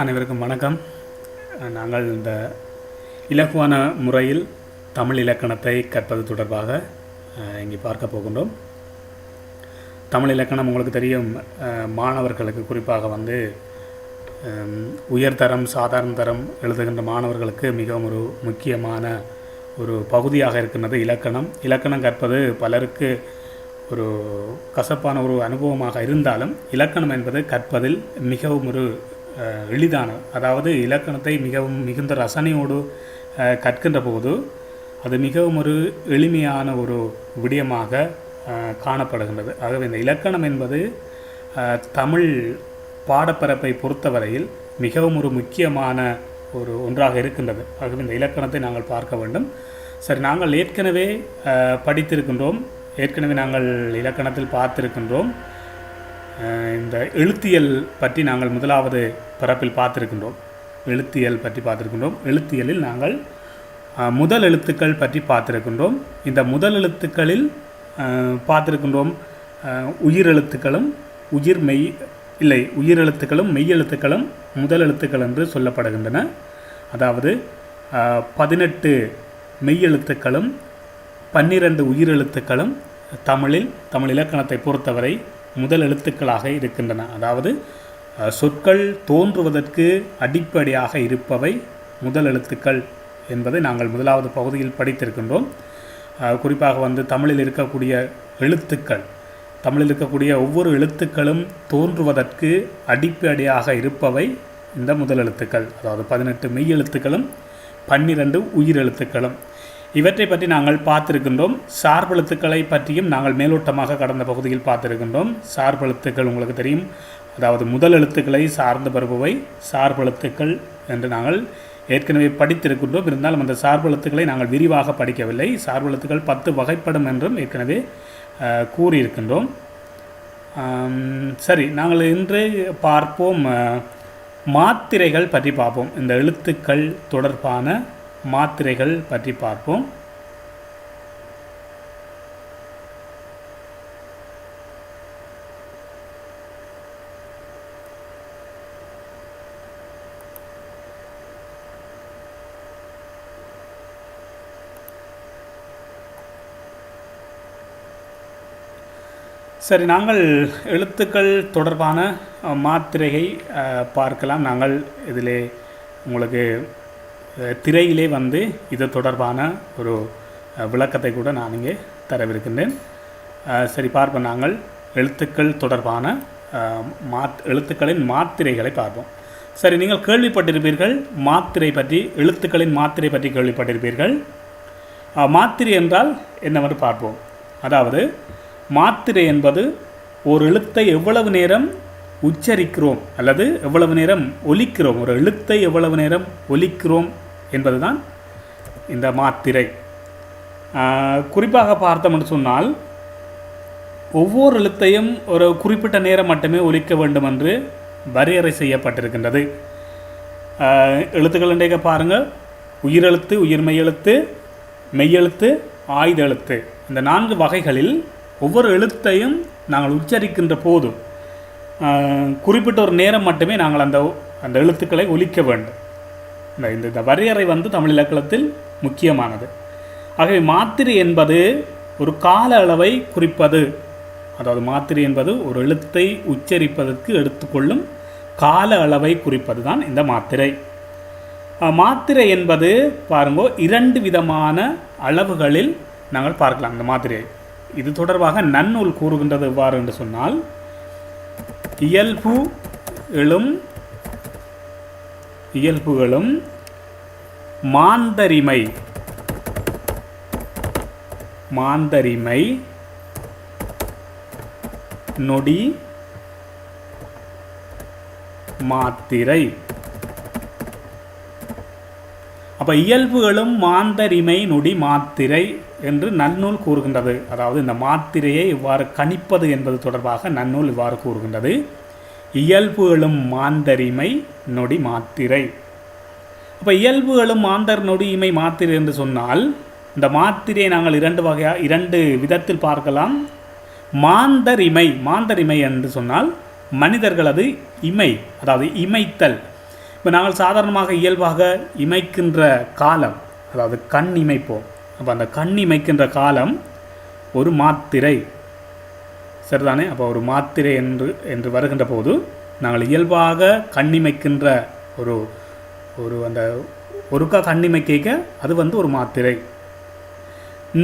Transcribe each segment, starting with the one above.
அனைவருக்கும் வணக்கம். நாங்கள் இந்த இலகுவான முறையில் தமிழ் இலக்கணத்தை கற்பது தொடர்பாக இங்கே பார்க்க போகின்றோம். தமிழ் இலக்கணம் உங்களுக்கு தெரியும் மாணவர்களுக்கு குறிப்பாக வந்து உயர்தரம் சாதாரண தரம் எழுதுகின்ற மாணவர்களுக்கு மிகவும் ஒரு முக்கியமான ஒரு பகுதியாக இருக்கின்றது இலக்கணம். இலக்கணம் கற்பது பலருக்கு ஒரு கசப்பான ஒரு அனுபவமாக இருந்தாலும் இலக்கணம் என்பது கற்பதில் மிகவும் ஒரு எளிதான அதாவது இலக்கணத்தை மிகவும் மிகுந்த ரசனையோடு கற்கின்ற போது அது மிகவும் ஒரு எளிமையான ஒரு விடயமாக காணப்படுகின்றது. ஆகவே இந்த இலக்கணம் என்பது தமிழ் பாடப்பரப்பை பொறுத்தவரையில் மிகவும் ஒரு முக்கியமான ஒரு ஒன்றாக இருக்கின்றது. ஆகவே இந்த இலக்கணத்தை நாங்கள் பார்க்க வேண்டும். சரி நாங்கள் ஏற்கனவே படித்திருக்கின்றோம். ஏற்கனவே நாங்கள் இலக்கணத்தில் பார்த்திருக்கின்றோம். இந்த எழுத்தியல் பற்றி நாங்கள் முதலாவது பரப்பில் பார்த்திருக்கின்றோம். எழுத்தியல் பற்றி பார்த்துருக்கின்றோம். எழுத்தியலில் நாங்கள் முதல் எழுத்துக்கள் பற்றி பார்த்திருக்கின்றோம். இந்த முதல் எழுத்துக்களில் பார்த்துருக்கின்றோம் உயிர் எழுத்துக்களும் உயிர் மெய் இல்லை உயிர் எழுத்துக்களும் மெய்யெழுத்துக்களும் முதல் எழுத்துக்கள் என்று சொல்லப்படுகின்றன. அதாவது பதினெட்டு பதினெட்டு மெய்யெழுத்துக்களும் பன்னிரண்டு உயிர் எழுத்துக்களும் தமிழில் தமிழ் இலக்கணத்தை பொறுத்தவரை முதல் எழுத்துக்களாக இருக்கின்றன. அதாவது சொற்கள் தோன்றுவதற்கு அடிப்படையாக இருப்பவை முதல் எழுத்துக்கள் என்பதை நாங்கள் முதலாவது பகுதியில் படித்திருக்கின்றோம். குறிப்பாக வந்து தமிழில் இருக்கக்கூடிய எழுத்துக்கள். தமிழில் இருக்கக்கூடிய ஒவ்வொரு எழுத்துக்களும் தோன்றுவதற்கு அடிப்படையாக இருப்பவை இந்த முதல் எழுத்துக்கள். அதாவது பதினெட்டு மெய் எழுத்துக்களும் பன்னிரண்டு உயிர் எழுத்துக்களும். இவற்றை பற்றி நாங்கள் பார்த்திருக்கின்றோம். சார்பெழுத்துக்களை பற்றியும் நாங்கள் மேலோட்டமாக கடந்த பகுதியில் பார்த்திருக்கின்றோம். சார்பெழுத்துக்கள் உங்களுக்கு தெரியும். அதாவது முதல் எழுத்துக்களை சார்ந்து வருபவை சார்பெழுத்துக்கள் என்று நாங்கள் ஏற்கனவே படித்திருக்கின்றோம். இருந்தாலும் அந்த சார்பெழுத்துக்களை நாங்கள் விரிவாக படிக்கவில்லை. சார்பெழுத்துக்கள் பத்து வகைப்படும் என்றும் ஏற்கனவே கூறியிருக்கின்றோம். சரி நாங்கள் இன்று பார்ப்போம் மாத்திரைகள் பற்றி பார்ப்போம். இந்த எழுத்துக்கள் தொடர்பான மாத்திரைகள் பற்றி பார்ப்போம். சரி நாங்கள் எழுத்துக்கள் தொடர்பான மாத்திரையை அஹ், பார்க்கலாம். நாங்கள் இதில் உங்களுக்கு திரையிலே வந்து இது தொடர்பான ஒரு விளக்கத்தை கூட நான் இங்கே தரவிருக்கின்றேன். சரி பார்ப்போம். நாங்கள் எழுத்துக்கள் தொடர்பான மாத் எழுத்துக்களின் மாத்திரைகளை பார்ப்போம். சரி நீங்கள் கேள்விப்பட்டிருப்பீர்கள் மாத்திரை பற்றி எழுத்துக்களின் மாத்திரை பற்றி கேள்விப்பட்டிருப்பீர்கள். மாத்திரை என்றால் என்னவென்று பார்ப்போம். அதாவது மாத்திரை என்பது ஒரு எழுத்தை எவ்வளவு நேரம் உச்சரிக்கிறோம் அல்லது எவ்வளவு நேரம் ஒலிக்கிறோம். ஒரு எழுத்தை எவ்வளவு நேரம் ஒலிக்கிறோம் என்பதுதான் இந்த மாத்திரை. குறிப்பாக பார்த்தோம் என்று சொன்னால் ஒவ்வொரு எழுத்தையும் ஒரு குறிப்பிட்ட நேரம் மட்டுமே ஒலிக்க வேண்டும் என்று வரையறை செய்யப்பட்டிருக்கின்றது. எழுத்துக்கள் இன்றைக்கு பாருங்கள். உயிரெழுத்து உயிர்மெய் எழுத்து மெய்யெழுத்து ஆயுத எழுத்து. இந்த நான்கு வகைகளில் ஒவ்வொரு எழுத்தையும் நாங்கள் உச்சரிக்கின்ற போதும் குறிப்பிட்ட ஒரு நேரம் மட்டுமே நாங்கள் அந்த அந்த எழுத்துக்களை ஒலிக்க வேண்டும். இந்த இந்த- இந்த வரையறை வந்து தமிழ் இலக்கணத்தில் முக்கியமானது. ஆகவே மாத்திரை என்பது ஒரு கால அளவை குறிப்பது. அதாவது மாத்திரை என்பது ஒரு எழுத்தை உச்சரிப்பதற்கு எடுத்துக்கொள்ளும் கால அளவை குறிப்பது தான் இந்த மாத்திரை. மாத்திரை என்பது பாருங்கோ இரண்டு விதமான அளவுகளில் நாங்கள் பார்க்கலாம் இந்த மாத்திரையை. இது தொடர்பாக நன்னூல் கூறுகின்றது எவ்வாறு என்று சொன்னால் இயல்பு எழும் இயல்புகளும் மாந்தரிமை. மாந்தரிமை. நொடி. மாத்திரை. அப்ப இயல்புகளும் மாந்தரிமை நொடி மாத்திரை என்று நன்னூல் கூறுகின்றது. அதாவது இந்த மாத்திரையை இவ்வாறு கணிப்பது என்பது தொடர்பாக நன்னூல் இவ்வாறு கூறுகின்றது. இயல்புகளும் மாந்தரிமை நொடி மாத்திரை. அப்போ இயல்புகளும் மாந்தர் நொடி இமை மாத்திரை என்று சொன்னால் இந்த மாத்திரையை நாங்கள் இரண்டு வகையாக இரண்டு விதத்தில் பார்க்கலாம். மாந்தர் இமை மாந்தர் இமை என்று சொன்னால் மனிதர்களது இமை அதாவது இமைத்தல். இப்போ நாங்கள் சாதாரணமாக இயல்பாக இமைக்கின்ற காலம் அதாவது கண் இமைப்போம். அப்போ அந்த கண் இமைக்கின்ற காலம் ஒரு மாத்திரை. சரிதானே? அப்போ ஒரு மாத்திரை என்று என்று வருகின்ற போது நாங்கள் இயல்பாக கண்ணிமைக்கின்ற ஒரு ஒரு அந்த ஒருக்கா கண்ணிமைக்க அது வந்து ஒரு மாத்திரை.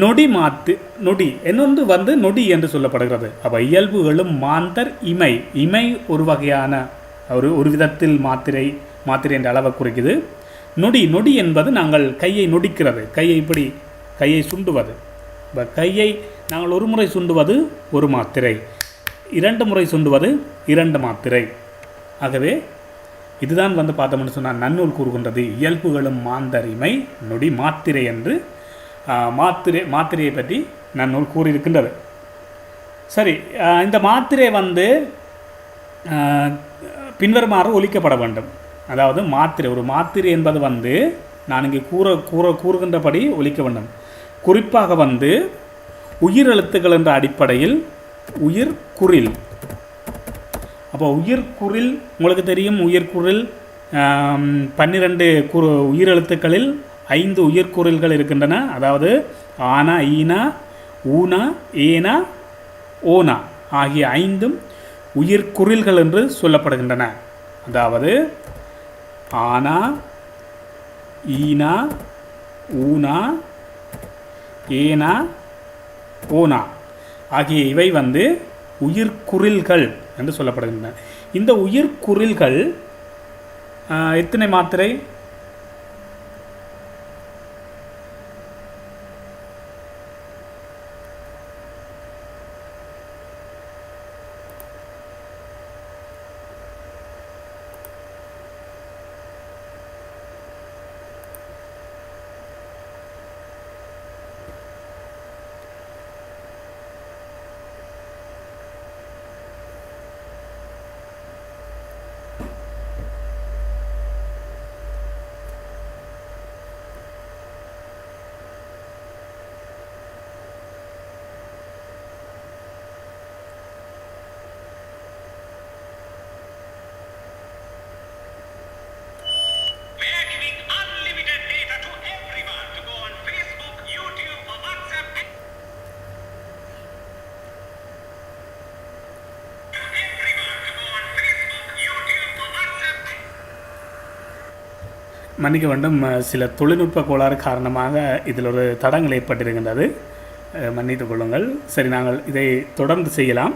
நொடி மாத்து நொடி இன்னொன்று வந்து நொடி என்று சொல்லப்படுகிறது. அப்போ இயல்புகளும் மாந்தர் இமை இமை ஒரு வகையான ஒரு ஒரு விதத்தில் மாத்திரை மாத்திரை என்ற அளவை குறிக்குது. நொடி நொடி என்பது நாங்கள் கையை நொடிக்கிறது. கையை இப்படி கையை சுண்டுவது. இப்போ கையை நாங்கள் ஒரு முறை சுண்டுவது ஒரு மாத்திரை. இரண்டு முறை சுண்டுவது இரண்டு மாத்திரை. ஆகவே இதுதான் வந்து பார்த்தோம்னு சொன்னால் நன்னூல் கூறுகின்றது. இயல்புகளும் மாந்தரிமை நொடி மாத்திரை என்று மாத்திரை மாத்திரையை பற்றி நன்னூல் கூறியிருக்கின்றது. சரி இந்த மாத்திரை வந்து பின்வருமாறு ஒழிக்கப்பட வேண்டும். அதாவது மாத்திரை ஒரு மாத்திரை என்பது வந்து நான் இங்கே கூற கூற கூறுகின்றபடி ஒழிக்க வேண்டும். குறிப்பாக வந்து உயிர் எழுத்துக்கள் என்ற அடிப்படையில் உயிர் குரில். அப்போ உயிர்க்குறில் உங்களுக்கு தெரியும் உயிர்க்குறில் பன்னிரெண்டு பன்னிரண்டு உயிர் உயிரெழுத்துக்களில் ஐந்து உயிர்க்குறில்கள் இருக்கின்றன. அதாவது ஆனா ஈனா ஊனா ஏனா ஓனா ஆகிய ஐந்தும் உயிர்குறில்கள் என்று சொல்லப்படுகின்றன. அதாவது ஆனா ஈனா ஊனா ஏனா ஓனா ஆகிய இவை வந்து உயிர்க்குறில்கள் என்று சொல்லப்படுகின்றன. இந்த உயிர்க்குறில்கள் எத்தனை மாத்திரை? மன்னிக்க வேண்டும் சில தொழில்நுட்ப கோளாறு காரணமாக இதில் ஒரு தடங்கள் ஏற்பட்டிருக்கின்றது. அஹ், மன்னித்துக் கொள்ளுங்கள். சரி நாங்கள் இதை தொடர்ந்து செய்யலாம்.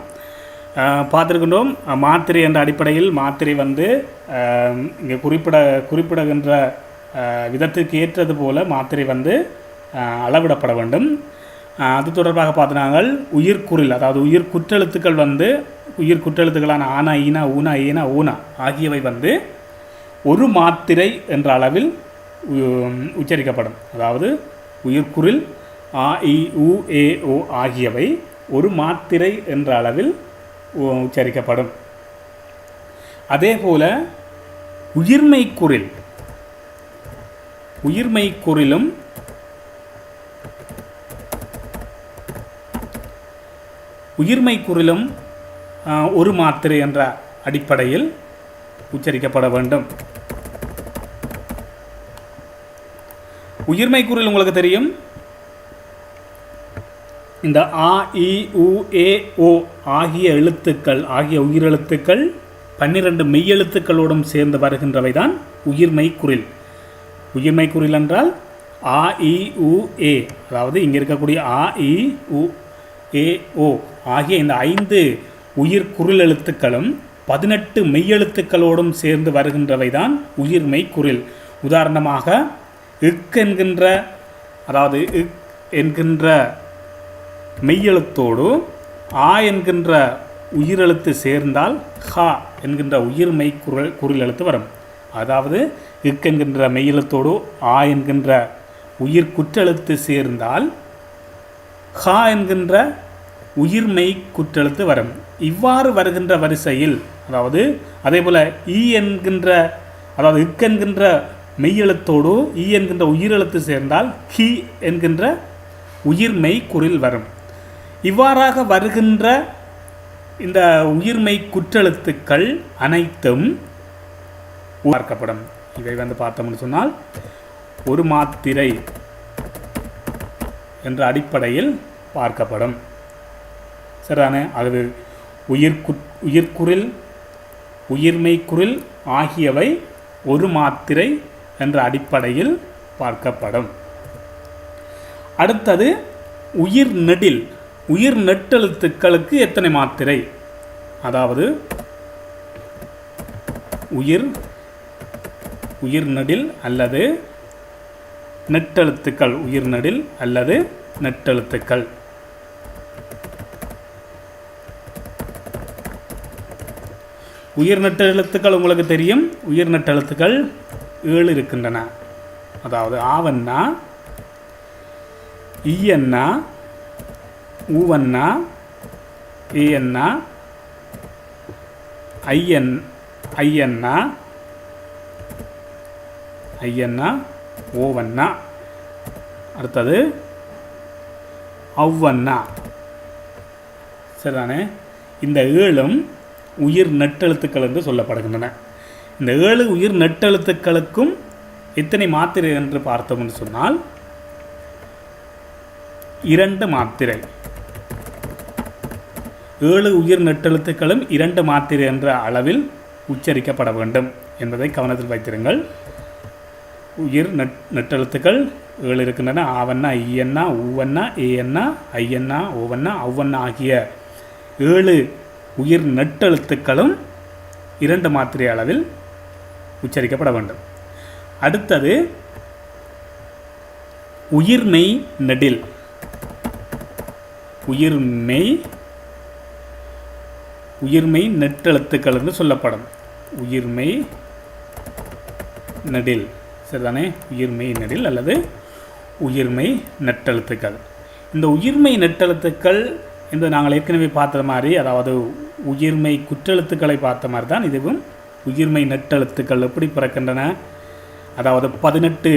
பார்த்துருக்கின்றோம் மாத்திரை என்ற அடிப்படையில் மாத்திரை வந்து இங்கே குறிப்பிட குறிப்பிடுகின்ற விதத்துக்கு ஏற்றது போல் மாத்திரை வந்து அளவிடப்பட வேண்டும். அது தொடர்பாக பார்த்து நாங்கள் உயிர்க்குறில் அதாவது உயிர் குற்றெழுத்துக்கள் வந்து உயிர் குற்றெழுத்துக்களான ஆனா ஈனா ஊனா ஏனா ஊனா ஆகியவை வந்து ஒரு மாத்திரை என்ற அளவில் உச்சரிக்கப்படும். அதாவது உயிர்க்குறில் ஆ இ உ ஏ ஓ ஆகியவை ஒரு மாத்திரை என்ற அளவில் உ- உச்சரிக்கப்படும். அதே போல உயிர்மை குரில் உயிர்மை குரிலும் உயிர்மை குரிலும் ஒரு மாத்திரை என்ற அடிப்படையில் உச்சரிக்கப்பட வேண்டும். உயிர்மை குரல் உங்களுக்கு தெரியும். இந்த ஆ இ உ ஏ ஓ ஆகிய எழுத்துக்கள் ஆகிய உயிரெழுத்துக்கள் பன்னிரண்டு மெய்யெழுத்துக்களோடும் சேர்ந்து வருகின்றவை தான் உயிர்மை குரில் உயிர்மை குரில் என்றால் ஆ இ உ ஏ அதாவது இங்கே இருக்கக்கூடிய ஆ இ உ ஏ ஓ ஆகிய இந்த ஐந்து உயிர் குரில் எழுத்துக்களும் பதினெட்டு மெய்யெழுத்துக்களோடும் சேர்ந்து வருகின்றவை தான் உயிர்மை குரில் உதாரணமாக இக் என்கின்ற அதாவது இக் என்கின்ற மெய்யெழுத்தோடு ஆ என்கின்ற உயிரெழுத்து சேர்ந்தால் ஹா என்கின்ற உயிர்மெய் குரல் குரல் எழுத்து வரும். அதாவது இக் என்கின்ற மெய்யெழுத்தோடு ஆ என்கின்ற உயிர் குற்றெழுத்து சேர்ந்தால் ஹா என்கின்ற உயிர்மெய் குற்றெழுத்து வரும். இவ்வாறு வருகின்ற வரிசையில் அதாவது அதே போல் ஈ என்கின்ற அதாவது இக் என்கின்ற மெய்யெழுத்தோடு ஈ என்கின்ற உயிரெழுத்து சேர்ந்தால் ஹி என்கின்ற உயிர்மெய் குரில் வரும். இவ்வாறாக வருகின்ற இந்த உயிர்மெய் குற்றெழுத்துக்கள் அனைத்தும் பார்க்கப்படும். இவை வந்து பார்த்தோம்னு சொன்னால் ஒரு மாத்திரை என்ற அடிப்படையில் பார்க்கப்படும். சரிதானே? அது உயிர்கு உயிர்க்குறில் உயிர்மெய்க்குறில் ஆகியவை ஒரு மாத்திரை என்ற அடிப்படையில் பார்க்கப்படும். அடுத்தது உயிர் நெடில். உயிர் நெட்டெழுத்துக்களுக்கு எத்தனை மாத்திரை? அதாவது உயிர் உயிர் நெடில் அல்லது நெட்டெழுத்துக்கள் உயிர் நெடில் அல்லது நெட்டெழுத்துக்கள் உயிர் நெட்டெழுத்துக்கள் உங்களுக்கு தெரியும். உயிர் நெட்டெழுத்துக்கள் ஏழு இருக்கின்றன. அதாவது ஆவன்னா ஈயண்ணா ஊவன்னா ஏயண்ணா ஐயன் ஐயன்னா ஐயன்னா ஓவண்ணா. அடுத்தது அவ்வண்ணா. சரிதானே? இந்த ஏழும் உயிர் நெட்டெழுத்துக்கள் என்று சொல்லப்படுகின்றன. இந்த ஏழு உயிர் நெட்டெழுத்துக்களுக்கும் எத்தனை மாத்திரை என்று பார்த்தோம்னு சொன்னால் இரண்டு மாத்திரை. ஏழு உயிர் நெட்டெழுத்துக்களும் இரண்டு மாத்திரை என்ற அளவில் உச்சரிக்கப்பட வேண்டும் என்பதை கவனத்தில் வைத்திருங்கள். உயிர் நெட் நெட்டெழுத்துக்கள் ஏழு இருக்கின்றன. ஆவண்ணா ஈயண்ணா ஊவண்ணா ஏஎண்ணா ஐயண்ணா ஓவண்ணா அவ்வண்ணா ஆகிய ஏழு உயிர் நெட்டெழுத்துக்களும் இரண்டு மாத்திரை அளவில் உச்சரிக்கப்பட வேண்டும். அடுத்தது உயிர்மெய் நெடில். உயிர்மெய் உயிர்மெய் நெட்டெழுத்துக்கள் என்று சொல்லப்படும். உயிர்மெய் நெடில். சரிதானே? உயிர்மெய் நெடில் அல்லது உயிர்மை நெட்டெழுத்துக்கள். இந்த உயிர்மை நெட்டெழுத்துக்கள் இந்த நாங்கள் ஏற்கனவே பார்த்த மாதிரி அதாவது உயிர்மை குற்றெழுத்துக்களை பார்த்த மாதிரி தான் இதுவும் உயிர்மை நெட்டெழுத்துக்கள் எப்படி பிறக்கின்றன? அதாவது பதினெட்டு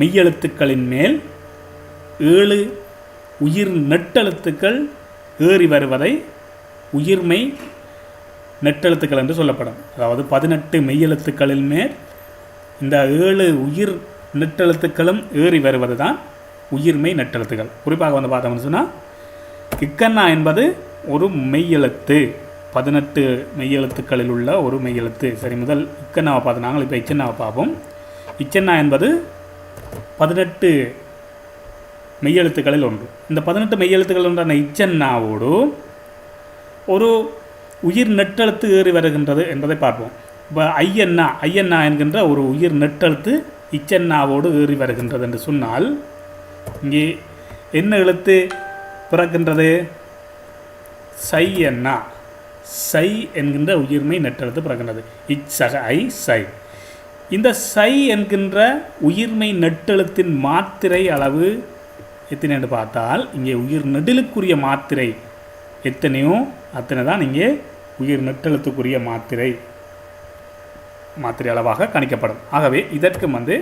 மெய்யெழுத்துக்களின் மேல் ஏழு உயிர் நெட்டெழுத்துக்கள் ஏறி வருவதை உயிர்மை நெட்டெழுத்துக்கள் என்று சொல்லப்படும். அதாவது பதினெட்டு மெய்யெழுத்துக்களின் மேல் இந்த ஏழு உயிர் நெட்டெழுத்துக்களும் ஏறி வருவது தான் உயிர்மை நெட்டெழுத்துக்கள். குறிப்பாக வந்து பார்த்தோம்னு சொன்னால் இக்கண்ணா என்பது ஒரு மெய்யெழுத்து. பதினெட்டு மெய்யெழுத்துக்களில் உள்ள ஒரு மெய்யெழுத்து. சரி முதல் இக்கண்ணாவை பார்த்து நாங்கள் இப்போ இச்சன்னாவை பார்ப்போம் இச்சன்னா என்பது பதினெட்டு மெய்யெழுத்துக்களில் ஒன்று. இந்த பதினெட்டு மெய்யெழுத்துக்கள் ஒன்றான இச்சன்னாவோடு ஒரு உயிர் நெட்டெழுத்து ஏறி வருகின்றது என்பதை பார்ப்போம். இப்போ ஐயண்ணா ஐயண்ணா என்கின்ற ஒரு உயிர் நெட்டெழுத்து இச்சன்னாவோடு ஏறி வருகின்றது என்று சொன்னால் இங்கே என்ன எழுத்து பிறக்கின்றது? சை சை என்கின்ற உயிர்மை நெட்டெழுத்து பிறக்கின்றது. இச்சக ஐ சை. இந்த சை என்கின்ற உயிர்மை நெட்டெழுத்தின் மாத்திரை அளவு எத்தனை என்று பார்த்தால் இங்கே உயிர் நெடிலுக்குரிய மாத்திரை எத்தனையோ அத்தனை தான் இங்கே உயிர் நெட்டெழுத்துக்குரிய மாத்திரை மாத்திரை அளவாக கணிக்கப்படும். ஆகவே இதற்கும் வந்து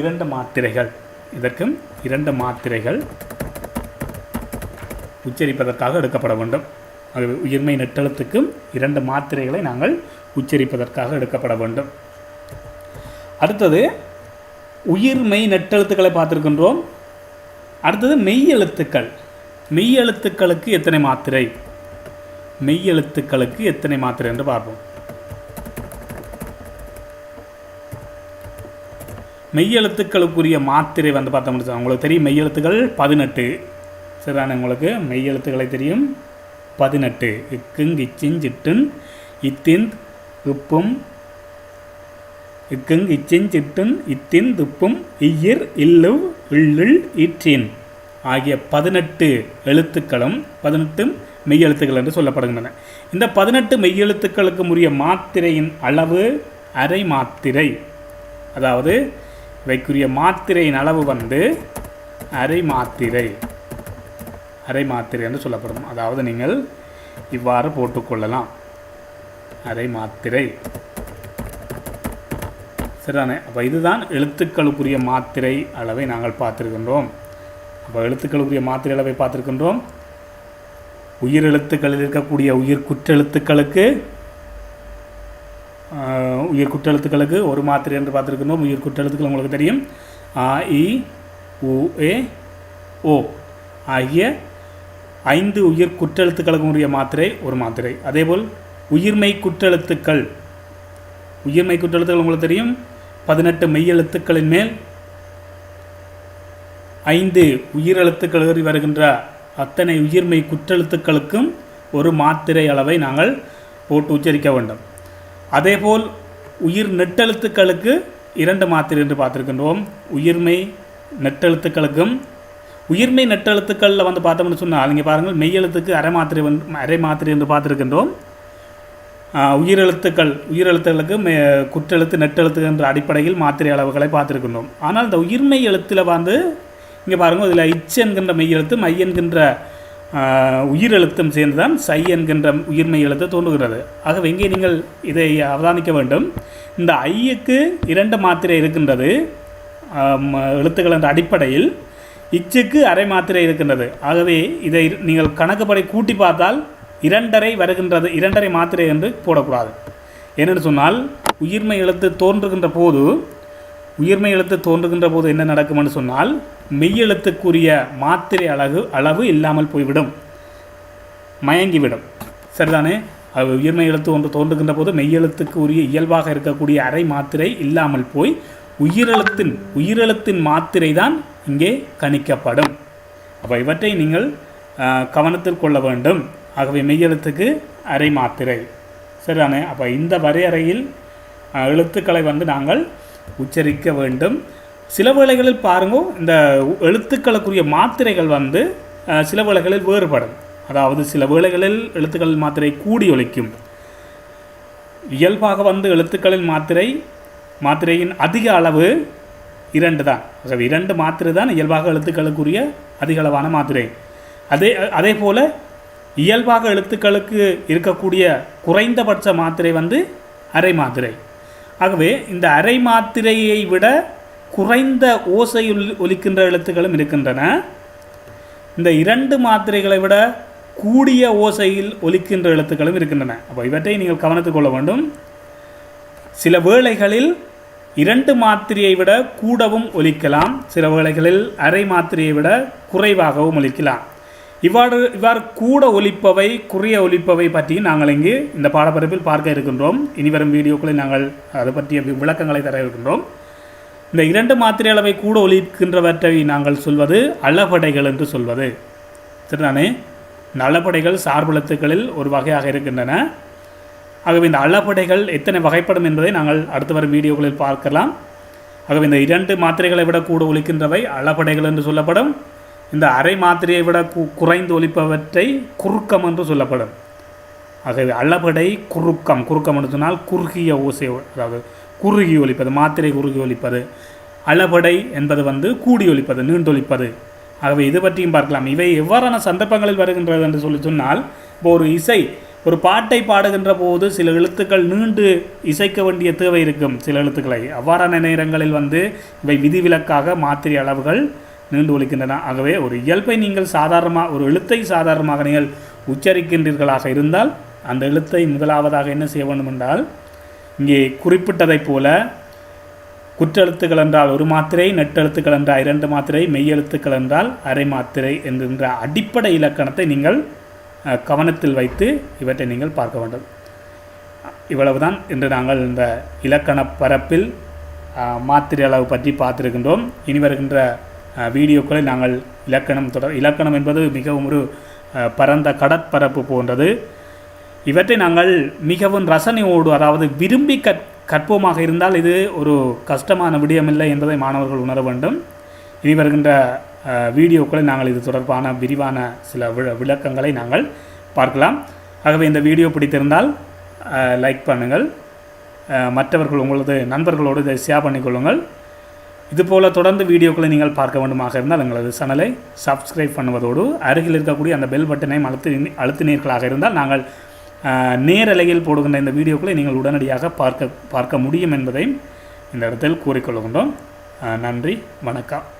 இரண்டு மாத்திரைகள் இதற்கும் இரண்டு மாத்திரைகள் உச்சரிப்பதற்காக எடுக்கப்பட வேண்டும். உயிர்மை நெட்டெழுத்துக்கும் இரண்டு மாத்திரைகளை நாங்கள் உச்சரிப்பதற்காக எடுக்கப்பட வேண்டும். அடுத்தது உயிர்மெய் நெட்டெழுத்துக்களை பார்த்துருக்கின்றோம். அடுத்தது மெய் எழுத்துக்கள் மெய் எழுத்துக்களுக்கு எத்தனை மாத்திரை? மெய் எழுத்துக்களுக்கு எத்தனை மாத்திரை என்று பார்ப்போம். மெய்யெழுத்துக்களுக்குரிய மாத்திரை வந்து பார்த்தோம்னு உங்களுக்கு தெரியும் மெய்யெழுத்துக்கள் பதினெட்டு. சரிதானே உங்களுக்கு? மெய்யெழுத்துக்களை தெரியும். பதினெட்டு. இக்குங் இச்சின் சிட்டுன் இத்தின் உப்பும் இக்குங் இச்சின் சிட்டுன் இத்தின் துப்பும் இயிர் இல்லு இல்லுள் ஈற்றின். ஆகிய பதினெட்டு எழுத்துக்களும் பதினெட்டு மெய்யெழுத்துக்கள் என்று சொல்லப்படுகின்றன. இந்த பதினெட்டு மெய்யெழுத்துக்களுக்கு உரிய மாத்திரையின் அளவு அரை மாத்திரை. அதாவது இவைக்குரிய மாத்திரையின் அளவு வந்து அரை மாத்திரை. அரை மாத்திரை என்று சொல்லப்படும். அதாவது நீங்கள் இவ்வாறு போட்டுக்கொள்ளலாம் அரை மாத்திரை. சரிதானே? அப்போ இதுதான் எழுத்துக்களுக்குரிய மாத்திரை அளவை நாங்கள் பார்த்துருக்கின்றோம். அப்போ எழுத்துக்களுக்குரிய மாத்திரை அளவை பார்த்துருக்கின்றோம். உயிர் எழுத்துக்களில் இருக்கக்கூடிய உயிர் குற்றெழுத்துக்களுக்கு உயிர் குற்றெழுத்துக்களுக்கு ஒரு மாத்திரை என்று பார்த்துருக்கின்றோம். உயிர் குற்றெழுத்துக்கள் உங்களுக்கு தெரியும். ஆ இ உ ஏ ஓ ஆகிய ஐந்து உயிர் குற்றெழுத்துக்களுக்குரிய மாத்திரை ஒரு மாத்திரை. அதேபோல் உயிர்மெய் குற்றெழுத்துக்கள். உயிர்மெய் குற்றெழுத்துக்கள் உங்களுக்கு தெரியும். பதினெட்டு மெய்யெழுத்துக்களின் மேல் ஐந்து உயிரெழுத்துக்கள் வருகின்ற அத்தனை உயிர்மெய் குற்றெழுத்துக்களுக்கும் ஒரு மாத்திரை அளவை நாங்கள் போட்டு உச்சரிக்க வேண்டும். அதேபோல் உயிர் நெட்டெழுத்துக்களுக்கு இரண்டு மாத்திரை என்று பார்த்துருக்கின்றோம். உயிர்மெய் நெட்டெழுத்துக்களுக்கும் உயிர்மெய் நெட்டெழுத்துக்களில் வந்து பார்த்தோம்னு சொன்னால் இங்கே பாருங்கள் மெய்யெழுத்துக்கு அரை மாத்திரை வந்து அரை மாத்திரை என்று பார்த்துருக்கின்றோம். உயிரெழுத்துக்கள் உயிரெழுத்துக்களுக்கு மே குற்றெழுத்து நெட்டெழுத்து என்ற அடிப்படையில் மாத்திரை அளவுகளை பார்த்துருக்கின்றோம். ஆனால் இந்த உயிர்மெய் எழுத்தில் வந்து இங்கே பாருங்கள் இதில் இச் என்கின்ற மெய் எழுத்து மை என்கின்ற உயிரெழுத்தும் சேர்ந்து தான் சை என்கின்ற உயிர்மெய் எழுத்து தோன்றுகிறது. ஆகவே இங்கே நீங்கள் இதை அவதானிக்க வேண்டும். இந்த ஐயுக்கு இரண்டு மாத்திரை இருக்கின்றது. எழுத்துக்கள் என்ற அடிப்படையில் இச்சுக்கு அரை மாத்திரை இருக்கின்றது. ஆகவே இதை நீங்கள் கணக்குப்படி கூட்டி பார்த்தால் இரண்டரை வருகின்றது இரண்டரை மாத்திரை என்று போடக்கூடாது. ஏனென்று சொன்னால் உயிர்மை எழுத்து தோன்றுகின்ற போது உயிர்மை எழுத்து தோன்றுகின்ற போது என்ன நடக்கும்னு சொன்னால் மெய்யெழுத்துக்குரிய மாத்திரை அளவு அளவு இல்லாமல் போய்விடும். மயங்கிவிடும். சரிதானே? அது உயிர்மை எழுத்து ஒன்று தோன்றுகின்ற போது மெய்யெழுத்துக்கு உரிய இயல்பாக இருக்கக்கூடிய அரை மாத்திரை இல்லாமல் போய் உயிரெழுத்தின் உயிரெழுத்தின் மாத்திரை தான் இங்கே கணிக்கப்படும். அப்போ இவற்றை நீங்கள் கவனத்தில் கொள்ள வேண்டும். ஆகவே மெய்யெழுத்துக்கு அரை மாத்திரை. சரிதானே? அப்போ இந்த வரையறையில் எழுத்துக்களை வந்து நாங்கள் உச்சரிக்க வேண்டும். சில வேளைகளில் பாருங்க இந்த எழுத்துக்களுக்குரிய மாத்திரைகள் வந்து சில வேளைகளில் வேறுபடும். அதாவது சில வேளைகளில் எழுத்துக்கள் மாத்திரை கூடி ஒழிக்கும் இயல்பாக வந்து எழுத்துக்களின் மாத்திரை மாத்திரையின் அதிக அளவு இரண்டு தான். ஆகவே இரண்டு மாத்திரை தான் இயல்பாக எழுத்துக்களுக்குரிய அதிகளவான மாத்திரை. அதே அதே போல் இயல்பாக எழுத்துக்களுக்கு இருக்கக்கூடிய குறைந்தபட்ச மாத்திரை வந்து அரை மாத்திரை. ஆகவே இந்த அரை மாத்திரையை விட குறைந்த ஓசை ஒலிக்கின்ற எழுத்துக்களும் இருக்கின்றன. இந்த இரண்டு மாத்திரைகளை விட கூடிய ஓசையில் ஒலிக்கின்ற எழுத்துக்களும் இருக்கின்றன. அப்போ இவற்றை நீங்கள் கவனத்துக் கொள்ள வேண்டும். சில வேளைகளில் இரண்டு மாத்திரையை விட கூடவும் ஒலிக்கலாம். சில வேளைகளில் அரை மாத்திரையை விட குறைவாகவும் ஒலிக்கலாம். இவ்வாறு இவ்வாறு கூட ஒலிப்பவை குறைய ஒலிப்பவை பற்றி நாங்கள் இங்கு இந்த பாடப்பரப்பில் பார்க்க இருக்கின்றோம். இனி வரும் வீடியோக்களில் நாங்கள் அது பற்றிய விளக்கங்களை தர இருக்கின்றோம். இந்த இரண்டு மாத்திரை அளவை கூட ஒலிக்கின்றவற்றை நாங்கள் சொல்வது அளபடைகள் என்று சொல்வது. சரிதானே? இந்த சார்புலத்துக்களில் சார்பெழுத்துக்களில் ஒரு வகையாக இருக்கின்றன. ஆகவே இந்த அளபடைகள் எத்தனை வகைப்படும் என்பதை நாங்கள் அடுத்து வரும் வீடியோக்களில் பார்க்கலாம். ஆகவே இந்த இரண்டு மாத்திரைகளை விட கூட ஒழிக்கின்றவை அளபடைகள் என்று சொல்லப்படும். இந்த அரை மாத்திரையை விட கு குறைந்து ஒழிப்பவற்றை குறுக்கம் என்று சொல்லப்படும். ஆகவே அளபடை குறுக்கம் குறுக்கம் என்று சொன்னால் குறுகிய ஓசை அதாவது குறுகி ஒலிப்பது மாத்திரை குறுகி ஒழிப்பது அளபடை என்பது வந்து கூடி ஒழிப்பது நீண்டொழிப்பது ஆகவே இது பற்றியும் பார்க்கலாம். இவை எவ்வாறான சந்தர்ப்பங்களில் வருகின்றது என்று சொல்லி சொன்னால் இப்போ ஒரு இசை ஒரு பாட்டை பாடுகின்ற போது சில எழுத்துக்கள் நீண்டு இசைக்க வேண்டிய தேவை இருக்கும். சில எழுத்துக்களை அவ்வாறான நேரங்களில் வந்து இவை விதிவிலக்காக மாத்திரை அளவுகள் நீண்டு ஒழிக்கின்றன. ஆகவே ஒரு இயல்பை நீங்கள் சாதாரணமாக ஒரு எழுத்தை சாதாரணமாக நீங்கள் உச்சரிக்கின்றீர்களாக இருந்தால் அந்த எழுத்தை முதலாவதாக என்ன செய்ய வேண்டும் என்றால் இங்கே குறிப்பிட்டதைப் போல குற்றெழுத்துக்கள் என்றால் ஒரு மாத்திரை நெட்டெழுத்துக்கள் என்றால் இரண்டு மாத்திரை மெய்யெழுத்துக்கள் என்றால் அரை மாத்திரை என்கின்ற அடிப்படை இலக்கணத்தை நீங்கள் கவனத்தில் வைத்து இவற்றை நீங்கள் பார்க்க வேண்டும். இவ்வளவுதான் இன்று நாங்கள் இந்த இலக்கண பரப்பில் மாத்திரை அளவு பற்றி பார்த்திருக்கின்றோம். இனி வருகின்ற வீடியோக்களை நாங்கள் இலக்கணம் தொடர் இலக்கணம் என்பது மிகவும் ஒரு பரந்த கடற்பரப்பு போன்றது. இவற்றை நாங்கள் மிகவும் ரசனையோடு அதாவது விரும்பி கற் கற்போமாக இருந்தால் இது ஒரு கஷ்டமான விடயமில்லை என்பதை மாணவர்கள் உணர வேண்டும். இனி வருகின்ற வீடியோக்களை நாங்கள் இது தொடர்பான விரிவான சில வி- விளக்கங்களை நாங்கள் பார்க்கலாம். ஆகவே இந்த வீடியோ பிடித்திருந்தால் லைக் பண்ணுங்கள். மற்றவர்கள் உங்களது நண்பர்களோடு இதை ஷேர் பண்ணிக்கொள்ளுங்கள் இதுபோல் தொடர்ந்து வீடியோக்களை நீங்கள் பார்க்க வேண்டுமாக இருந்தால் எங்களது சேனலை சப்ஸ்கிரைப் பண்ணுவதோடு அருகில் இருக்கக்கூடிய அந்த பெல் பட்டனையும் அழுத்தி அழுத்தினீர்களாக இருந்தால் நாங்கள் நேரலையில் போடுகின்ற இந்த வீடியோக்களை நீங்கள் உடனடியாக பார்க்க பார்க்க முடியும் என்பதையும் இந்த இடத்தில் கூறிக்கொள்கின்றோம் நன்றி வணக்கம்.